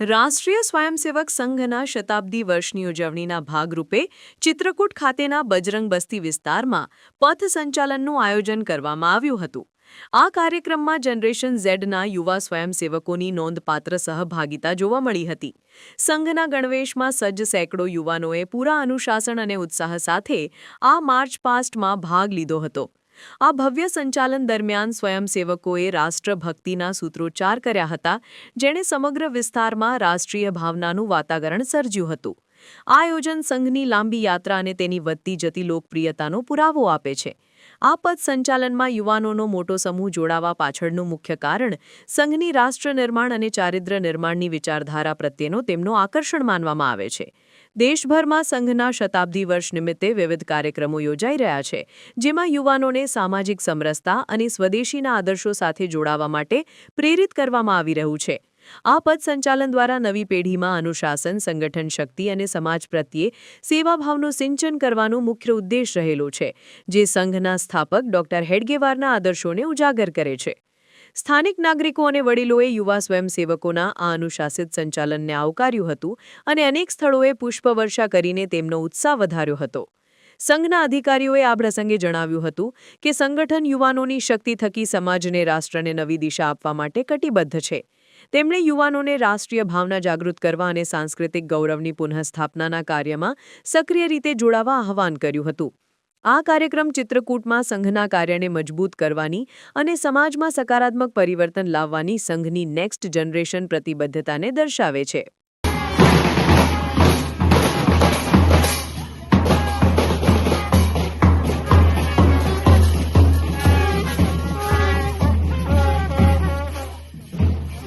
રાષ્ટ્રીય સ્વયંસેવક સંઘના શતાબ્દી વર્ષની ઉજવણીના ભાગરૂપે ચિત્રકૂટ ખાતેના બજરંગ બસ્તી વિસ્તારમાં પથ સંચાલનનું આયોજન કરવામાં આવ્યું હતું. આ કાર્યક્રમમાં જનરેશન ઝેડના યુવા સ્વયંસેવકોની નોંધપાત્ર સહભાગિતા જોવા મળી હતી. સંઘના ગણવેશમાં સજ્જ સેંકડો યુવાનોએ પૂરા અનુશાસન અને ઉત્સાહ સાથે આ માર્ચ પાસ્ટમાં ભાગ લીધો હતો. આ ભવ્ય સંચાલન દરમિયાન સ્વયંસેવકોએ રાષ્ટ્રભક્તિના સૂત્રોચ્ચાર કર્યા હતા, જેણે સમગ્ર વિસ્તારમાં રાષ્ટ્રીય ભાવનાનું વાતાવરણ સર્જ્યું હતું. આ આયોજન સંઘની લાંબી યાત્રા અને તેની વધતી જતી લોકપ્રિયતાનો પુરાવો આપે છે. આ પદ સંચાલનમાં યુવાનોનો મોટો સમૂહ જોડાવા પાછળનું મુખ્ય કારણ સંઘની રાષ્ટ્ર નિર્માણ અને ચારિદ્ર્ય નિર્માણની વિચારધારા પ્રત્યેનો તેમનો આકર્ષણ માનવામાં આવે છે. દેશભરમાં સંઘના શતાબ્દી વર્ષ નિમિત્તે વિવિધ કાર્યક્રમો યોજાઈ રહ્યા છે, જેમાં યુવાનોને સામાજિક સમરસતા અને સ્વદેશીના આદર્શો સાથે જોડાવા માટે પ્રેરિત કરવામાં આવી રહ્યું છે. આ પદ સંચાલન દ્વારા નવી પેઢીમાં અનુશાસન, સંગઠન શક્તિ અને સમાજ પ્રત્યે સેવાભાવનું સિંચન કરવાનો મુખ્ય ઉદ્દેશ રહેલો છે, જે સંઘના સ્થાપક ડોક્ટર હેડગેવારના આદર્શોને ઉજાગર કરે છે. સ્થાનિક નાગરિકો અને વડીલોએ યુવા સ્વયંસેવકોના આ અનુશાસિત સંચાલનને આવકાર્યું હતું અને અનેક સ્થળોએ પુષ્પવર્ષા કરીને તેમનો ઉત્સાહ વધાર્યો હતો. સંઘના અધિકારીઓએ આ પ્રસંગે જણાવ્યું હતું કે સંગઠન યુવાનોની શક્તિ થકી સમાજને રાષ્ટ્રને નવી દિશા આપવા માટે કટિબદ્ધ છે. તેમણે યુવાનોને રાષ્ટ્રીય ભાવના જાગૃત કરવા અને સાંસ્કૃતિક ગૌરવની પુનઃસ્થાપનાના કાર્યમાં સક્રિય રીતે જોડાવા આહવાન કર્યું હતું. આ કાર્યક્રમ ચિત્રકૂટમાં સંઘના કાર્યને મજબૂત કરવાની અને સમાજમાં સકારાત્મક પરિવર્તન લાવવાની સંઘની નેક્સ્ટ જનરેશન પ્રતિબદ્ધતાને દર્શાવે છે.